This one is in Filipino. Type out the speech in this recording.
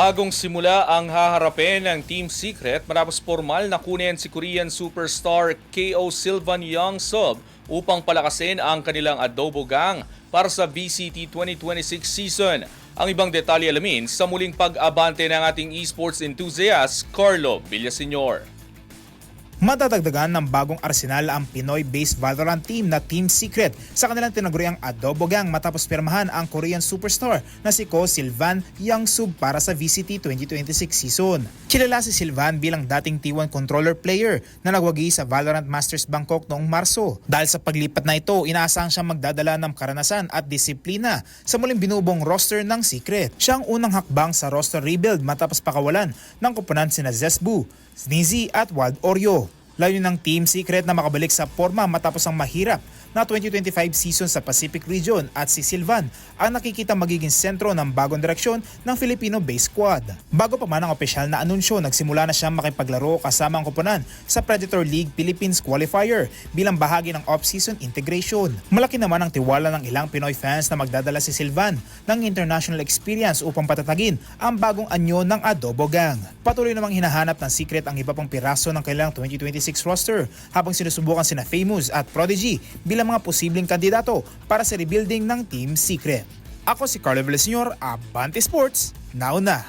Bagong simula ang haharapin ng Team Secret matapos formal na kunin si Korean superstar KO Sylvan Young Sub upang palakasin ang kanilang adobo gang para sa VCT 2026 season. Ang ibang detalye alamin sa muling pag-abante ng ating esports enthusiast Carlo Villaseñor. Madadagdagan ng bagong arsenal ang Pinoy-based Valorant team na Team Secret sa kanilang tinaguriang Adobo Gang matapos pirmahan ang Korean superstar na si Ko Silvan Youngsub para sa VCT 2026 season. Kilala si Silvan bilang dating T1 controller player na nagwagi sa Valorant Masters Bangkok noong Marso. Dahil sa paglipat na ito, inaasahan siyang magdadala ng karanasan at disiplina sa muling binubong roster ng Secret. Siya ang unang hakbang sa roster rebuild matapos pakawalan ng kupunan sina Zesbu, Sneezy at Wild Oreo. Layo ng Team Secret na makabalik sa forma matapos ang mahirap na 2025 season sa Pacific Region at si Silvan ang nakikita magiging sentro ng bagong direksyon ng Filipino-based squad. Bago pa man ang opisyal na anunsyo, nagsimula na siyang makipaglaro kasama ang koponan sa Predator League Philippines Qualifier bilang bahagi ng off-season integration. Malaki naman ang tiwala ng ilang Pinoy fans na magdadala si Silvan ng international experience upang patatagin ang bagong anyo ng Adobo Gang. Patuloy namang hinahanap ng Secret ang iba pang piraso ng kailang 2026 6 roster habang sinusubukan sina Famous at Prodigy bilang mga posibleng kandidato para sa rebuilding ng Team Secret. Ako si Carlo Villasenor, Abante Sports, now na!